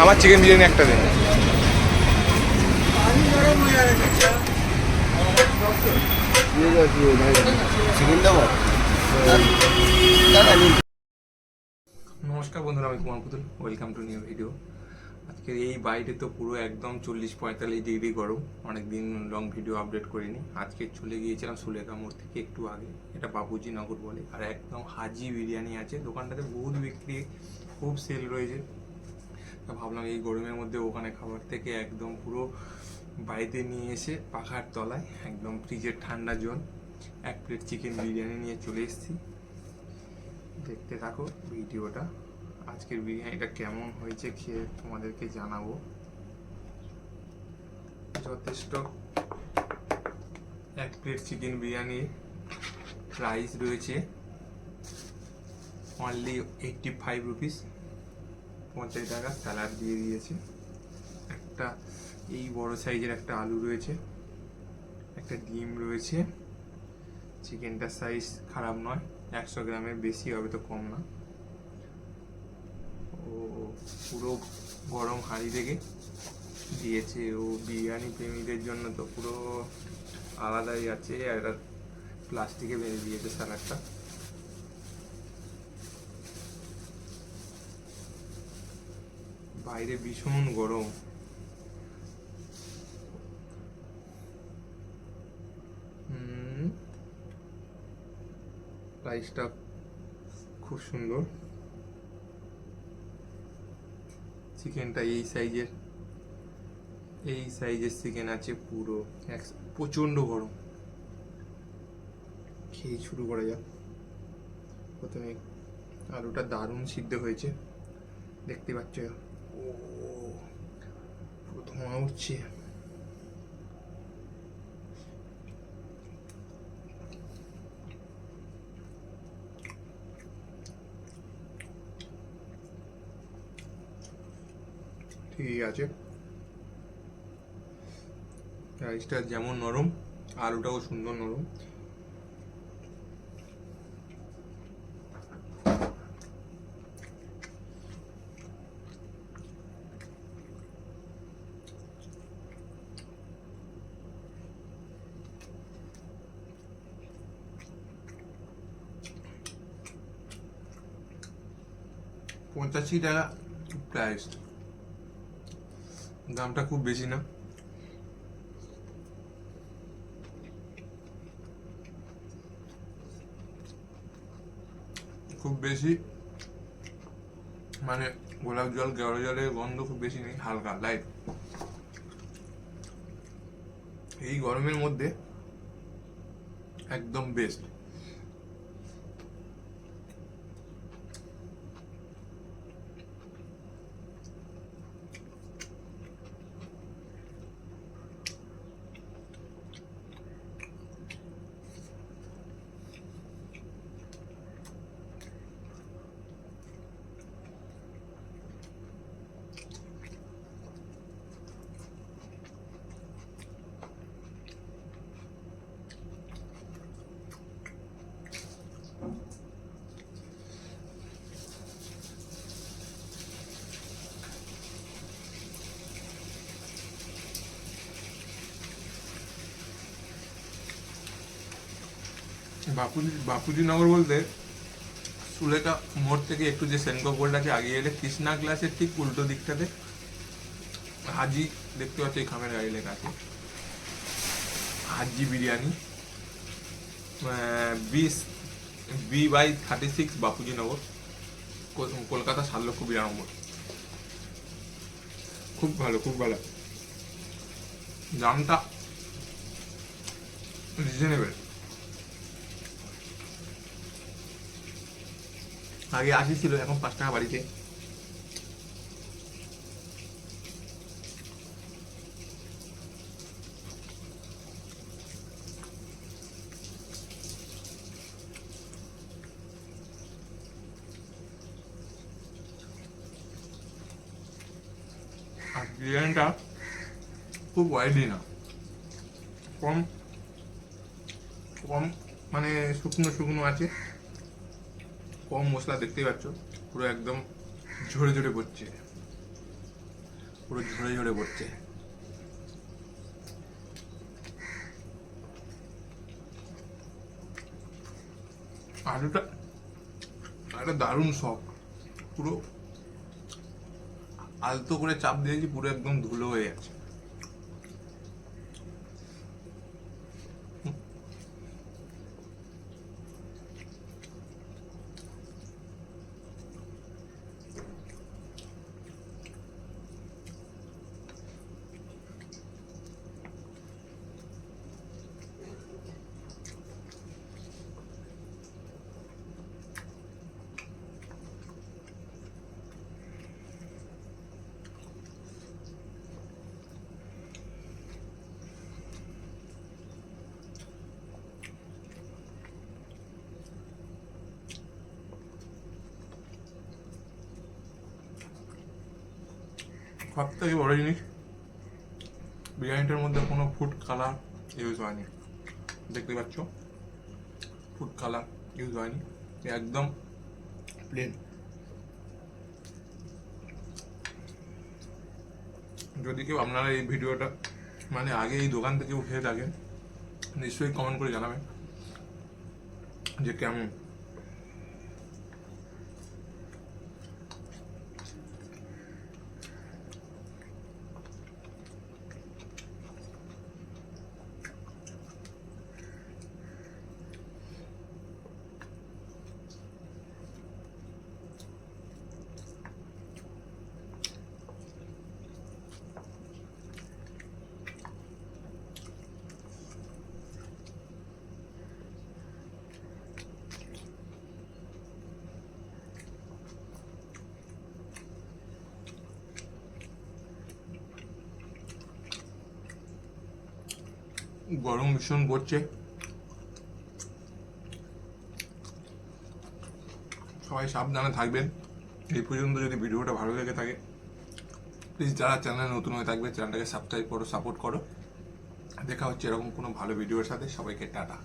আমার চিকেন বিরিয়ানি একটা দিন চিকেন দেবো নমস্কার বন্ধুরা, আমি কুমার পুতুল। ওয়েলকাম টু নিউ ভিডিও আজকে এই বাইরে তো পুরো একদম চল্লিশ পঁয়তাল্লিশ ডিগ্রি গরম। অনেক দিন লং ভিডিও আপডেট করিনি। আজকে চলে গিয়েছিলাম সুলেখা মোড় থেকে একটু আগে, এটা বাবুজি নগর বলে। আর একদম হাজি বিরিয়ানি আছে। দোকানটাতে বহুত বিক্রি, খুব সেল রয়েছে। ভাবলাম এই গরমের মধ্যে ওখানে খাবার থেকে একদম পুরো বাড়িতে নিয়ে এসে পাখার তলায়, একদম ফ্রিজের ঠান্ডা জল, এক প্লেট চিকেন বিরিয়ানি নিয়ে চলে এসেছি। দেখতে থাকো ভিডিওটা। আজকের বিরিয়ানিটা কেমন হয়েছে খেয়ে তোমাদেরকে জানাব। যথেষ্ট। এক প্লেট চিকেন বিরিয়ানি প্রাইস রয়েছে অনলি এইটটি ফাইভ রুপিস পঞ্চাশ টাকা স্যালাড দিয়ে দিয়েছে। একটা এই বড় সাইজের একটা আলু রয়েছে, একটা ডিম রয়েছে। চিকেনটার সাইজ খারাপ নয়, একশো গ্রামের বেশি হবে তো কম না। ও পুরো গরম হাঁড়ি থেকে দিয়েছে। ও বিরিয়ানি প্রেমীদের জন্য তো পুরো আলাদাই আছে এটা প্লাস্টিকে বেঁধে দিয়েছে স্যালাডটা বাইরে ভীষণ গরম। প্রাইসটা খুব সুন্দর। চিকেনটা এই সাইজের। এই সাইজের চিকেন আছে পুরো এক প্রচণ্ড গরম। খেয়ে শুরু করা যাক। প্রথমে আলুটা দারুণ সিদ্ধ হয়েছে। দেখতে পাচ্ছ? ও ধোঁয়া উঠছে। ঠিক আছে। রাইসটা যেমন নরম আলুটাও সুন্দর নরম। পঁচাশি টাকা প্রাইস দামটা খুব বেশি না। খুব বেশি। মানে গোলাপ জল গেওয়া জলের গন্ধ খুব বেশি নেই, হালকা লাইট এই গরমের মধ্যে একদম বেস্ট বাপুজি বাপুজি নগর বলতে সুলেখা মোড় থেকে একটু যে সেনকো গোল্ড আছে আগে এলে কৃষ্ণা গ্লাসের ঠিক উল্টো দিকটাতে হাজি দেখতে পাচ্ছ এই খামের গাড়ি লেখা আছে। হাজি বিরিয়ানি বিশ, B by thirty six Bapuji Nagar, call- Kolkata সাত লক্ষ বিরানব্বই। খুব ভালো খুব ভালো। দামটা রিজনেবল আগে আশি ছিল এখন পাঁচ টাকা বাড়িতে। ডিজাইনটা খুব ওয়াইডলি না। কম কম মানে শুকনো শুকনো আছে। কম মশলা দেখতেই পাচ্ছ, পুরো একদম ঝরে ঝরে পড়ছে। পুরো ঝরে ঝরে পড়ছে। আলুটা একটা দারুণ শখ। পুরো আলতো করে চাপ দিয়েছি, পুরো একদম ধুলো হয়ে আছে সব থেকে বড় জিনিস? বিরিয়ানিটার মধ্যে কোনো ফুড কালার ইউজ হয়নি। দেখতে পাচ্ছ? ফুড কালার ইউজ হয়নি। একদম প্লেন যদি কেউ আপনারা এই ভিডিওটা মানে আগে এই দোকান থেকে উঠে থাকেন, নিশ্চয়ই কমেন্ট করে জানাবেন যে কেমন। গরম ভীষণ পড়ছে সবাই সাবধানে থাকবেন। এই পর্যন্ত যদি ভিডিওটা ভালো লেগে থাকে প্লিজ যারা চ্যানেল নতুন হয়ে থাকবে চ্যানেলটাকে সাবস্ক্রাইব করো সাপোর্ট করো। দেখা হচ্ছে এরকম কোনো ভালো ভিডিওর সাথে। সবাইকে টাটা।